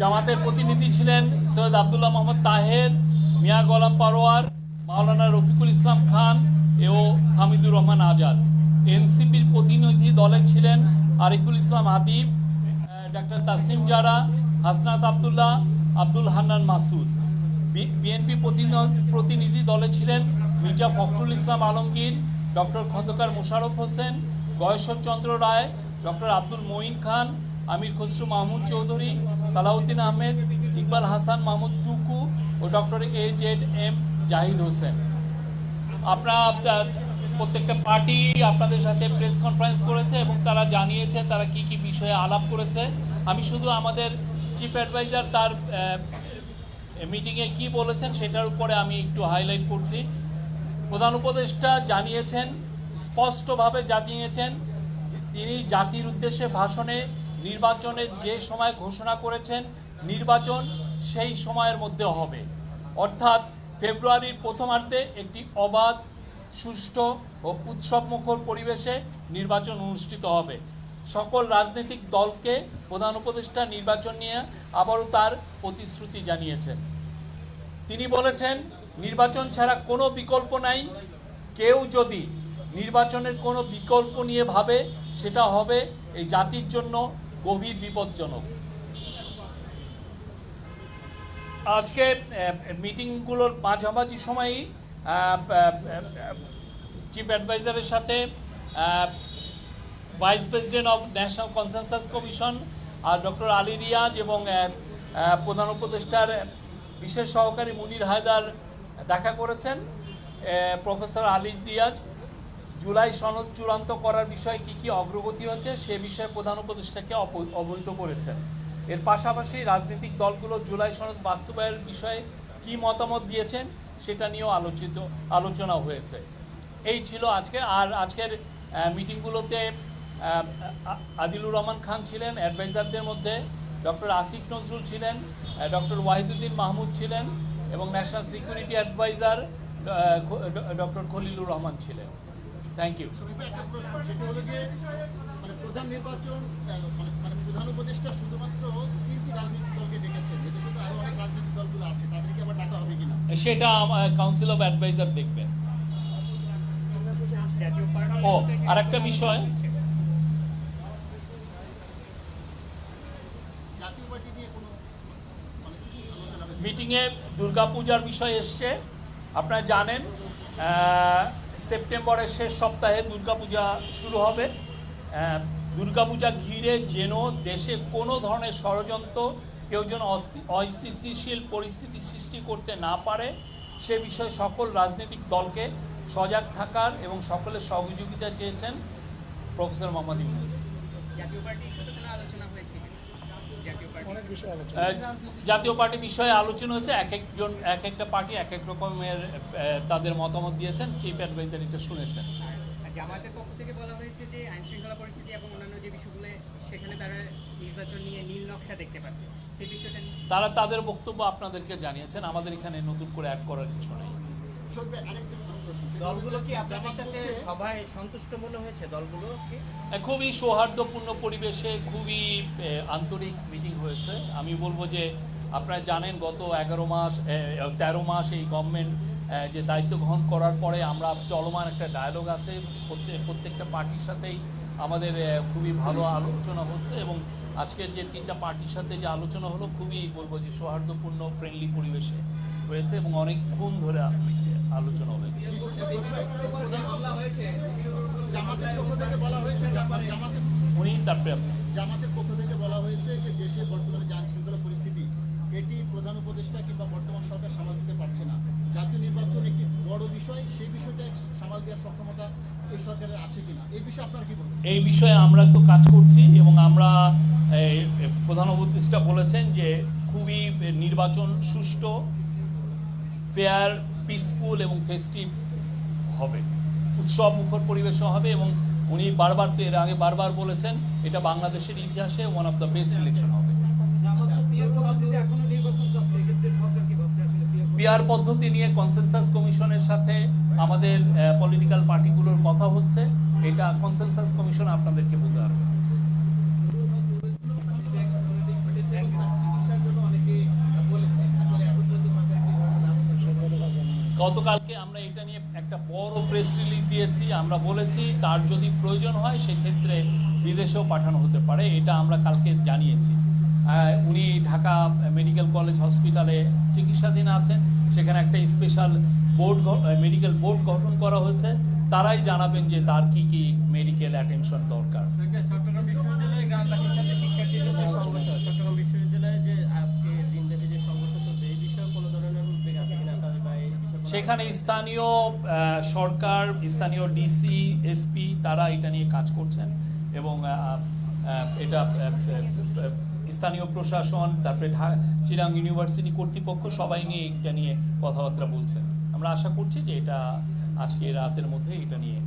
জামাতের প্রতিনিধি ছিলেন সৈয়দ আবদুল্লাহ মোহাম্মদ তাহের, মিয়া গোলাম পারোয়ার, মাওলানা রফিকুল ইসলাম খান ও হামিদুর রহমান আজাদ। এনসিপির প্রতিনিধি দলে ছিলেন আরিফুল ইসলাম আদিব ডাক্তার তাসনিম জারা, হাসনাত আবদুল্লাহ, আব্দুল হান্নান মাসুদ। বিএনপি প্রতিনিধি দলে ছিলেন Mirza Fakhrul Islam Alamgir, doctor Khandakar Mosharraf Hossain, Gayeshwar Chandra Roy, doctor Abdul Moin Khan Amir Khasru Mahmud Chowdhury, Salahuddin Ahmed, Iqbal Hasan Mahmud Tuku O doctor A Z M Zahid Hossain. আপনারা আপ- প্রত্যেকটা পার্টি আপনাদের সাথে প্রেস কনফারেন্স করেছে এবং তারা জানিয়েছে তারা কি কি বিষয়ে আলাপ করেছে। আমি শুধু আমাদের চিফ অ্যাডভাইজার তার মিটিংয়ে কি বলেছেন সেটার উপরে আমি একটু হাইলাইট করছি। প্রধান উপদেষ্টা জানিয়েছেন, স্পষ্টভাবে জানিয়েছেন তিনি জাতির উদ্দেশ্যে ভাষণে নির্বাচনের যে সময় ঘোষণা করেছেন, নির্বাচন সেই সময়ের মধ্যে হবে। অর্থাৎ ফেব্রুয়ারির প্রথমার্ধে একটি অবাধ, সুষ্ঠু ও উৎসবমুখর পরিবেশে নির্বাচন অনুষ্ঠিত হবে। সকল রাজনৈতিক দলকে প্রধান উপদেষ্টা নির্বাচন নিয়ে আবারও তার প্রতিশ্রুতি জানিয়েছেন। তিনি বলেছেন, নির্বাচন ছাড়া কোনো বিকল্প নাই। কেউ যদি নির্বাচনের কোনো বিকল্প নিয়ে ভাবে, সেটা হবে এই জাতির জন্য গভীর বিপজ্জনক। আজকে মিটিংগুলোর মাঝামাঝি সময়ই চিফ অ্যাডভাইজারের সাথে vice president of national consensus commission R doctor Ali Riaz এবং প্রধান উপদেষ্টার বিশেষ সহকারী মুনির হায়দার দেখা করেছেন প্রফেসর আলী রিয়াজ। জুলাই সনদ চূড়ান্ত করার বিষয়ে কি কি অগ্রগতি হচ্ছে সে বিষয়ে প্রধান উপদেষ্টাকে অবহিত করেছেন। এর পাশাপাশি রাজনৈতিক দলগুলো জুলাই সনদ বাস্তবায়নের বিষয়ে কি মতামত দিয়েছেন, সেটা নিয়েও আলোচিত আলোচনা হয়েছে। এই ছিল আজকে, আর আজকের মিটিংগুলোতে আদিলুর রহমান খান ছিলেন, অ্যাডভাইজারদের মধ্যে ডক্টর আসিফ নজরুল ছিলেন ডক্টর ওয়াহিদুদ্দিন মাহমুদ ছিলেন এবং national security adviser doctor Khalilur Rahman ছিলেন। থ্যাংক ইউ মানে প্রধান নির্বাচন প্রধান উপদেষ্টা শুধুমাত্র তিনটি রাজনৈতিক দলকে ডেকেছেন। এতে কিন্তু আরও অনেক রাজনৈতিক দলগুলো আছে। তাদেরকে আবার ডাকা হবে কিনা? সেটা কাউন্সিল অফ অ্যাডভাইজার দেখবেন। ও আর একটা বিষয়। জাতীয় পার্টি নিয়ে কোনো মানে মিটিংয়ে দুর্গাপূজার বিষয় এসছে। আপনারা জানেন আহ, সেপ্টেম্বরের শেষ সপ্তাহে দুর্গাপূজা শুরু হবে দুর্গাপূজা ঘিরে যেন দেশে কোনো ধরনের ষড়যন্ত্র, কেউ যেন অস্থি- অস্থিতিশীল পরিস্থিতি সৃষ্টি করতে না পারে, সে বিষয়ে সকল রাজনৈতিক দলকে সজাগ থাকার এবং সকলের সহযোগিতা চেয়েছেন প্রফেসর মোহাম্মদ ইউনুস জাতীয় আলোচনা হয়েছে? জাতীয় পার্টি। অনেক বিষয় আলোচনা। হয়েছে এক একজন এক একটা পার্টি এক এক রকমের তাদের মতামত দিয়েছেন চিফ অ্যাডভাইজার এটা শুনেছেন। জামাতের পক্ষ থেকে বলা হয়েছে যে আইন শৃঙ্খলা পরিস্থিতি এবং অন্যান্য যে বিষয়গুলো সেখানে তারা নির্বাচন নিয়ে নীল নকশা দেখতে পাচ্ছে। সেই বিষয়টা তারা তাদের বক্তব্য আপনাদেরকে জানিয়েছেন আমাদের এখানে নতুন করে অ্যাড করার কিছু নেই। দলগুলো কি আপনাদের সাথে সবাই সন্তুষ্ট মনে হয়েছে? দলগুলো খুবই সৌহার্দ্যপূর্ণ পরিবেশে খুবই আন্তরিক মিটিং হয়েছে। আমি বলব যে আপনারা জানেন গত এগারো মাস তেরো মাস এই গভর্নমেন্ট যে দায়িত্ব গ্রহণ করার পরে আমরা চলমান একটা ডায়ালগ আছে। প্রত্যেক প্রত্যেকটা পার্টির সাথেই আমাদের খুবই ভালো আলোচনা হচ্ছে এবং আজকের যে তিনটা পার্টির সাথে যে আলোচনা হলো খুবই বলব যে সৌহার্দ্যপূর্ণ ফ্রেন্ডলি পরিবেশে হয়েছে এবং অনেকক্ষণ ধরে আলোচনা হয়েছে উনি তারপরে জামাতের পক্ষ থেকে বলা হয়েছে যে দেশের বর্তমানে যে আইন শৃঙ্খলা পরিস্থিতি এটি প্রধান উপদেষ্টা কিংবা বর্তমান সরকার সামাল দিতে পারছে না জাতীয় নির্বাচন একটি বড় বিষয় সেই বিষয়টা সামাল দেওয়ার সক্ষমতা এই সরকারের আছে কিনা এই বিষয়ে আপনার কি বলবেন এই বিষয়ে আমরা তো কাজ করছি এবং আমরা প্রধান উপদেষ্টা বলেছেন যে খুবই নির্বাচন সুষ্ঠু ফেয়ার পিসফুল এবং ফেস্টিভ হবে। উৎসব মুখর পরিবেশও হবে এবং উনি বারবার তো এর আগে বারবার বলেছেন, এটা বাংলাদেশের ইতিহাসে one of the best election হবে। পিআর পদ্ধতি নিয়ে কনসেনসাস কমিশনের সাথে আমাদের পলিটিক্যাল পার্টিগুলোর কথা হচ্ছে। এটা কনসেনসাস কমিশন আপনাদেরকে গতকালকে আমরা এটা নিয়ে একটা বড় প্রেস রিলিজ দিয়েছি। আমরা বলেছি, তার যদি প্রয়োজন হয়, সেক্ষেত্রে বিদেশেও পাঠানো হতে পারে। এটা আমরা কালকে জানিয়েছি। উনি ঢাকা মেডিকেল কলেজ হসপিটালে চিকিৎসাধীন আছেন। সেখানে একটা স্পেশাল বোর্ড মেডিকেল বোর্ড গঠন করা হয়েছে। তারাই জানাবেন যে তার কি কি মেডিকেল অ্যাটেনশন দরকার। সেখানে স্থানীয় সরকার, স্থানীয় ডিসি এসপি তারা এটা নিয়ে কাজ করছেন এবং এটা স্থানীয় প্রশাসন, তারপরে চিরাং ইউনিভার্সিটি কর্তৃপক্ষ সবাই নিয়ে এটা নিয়ে কথাবার্তা বলছেন। আমরা আশা করছি যে এটা আজকে রাতের মধ্যে এটা নিয়ে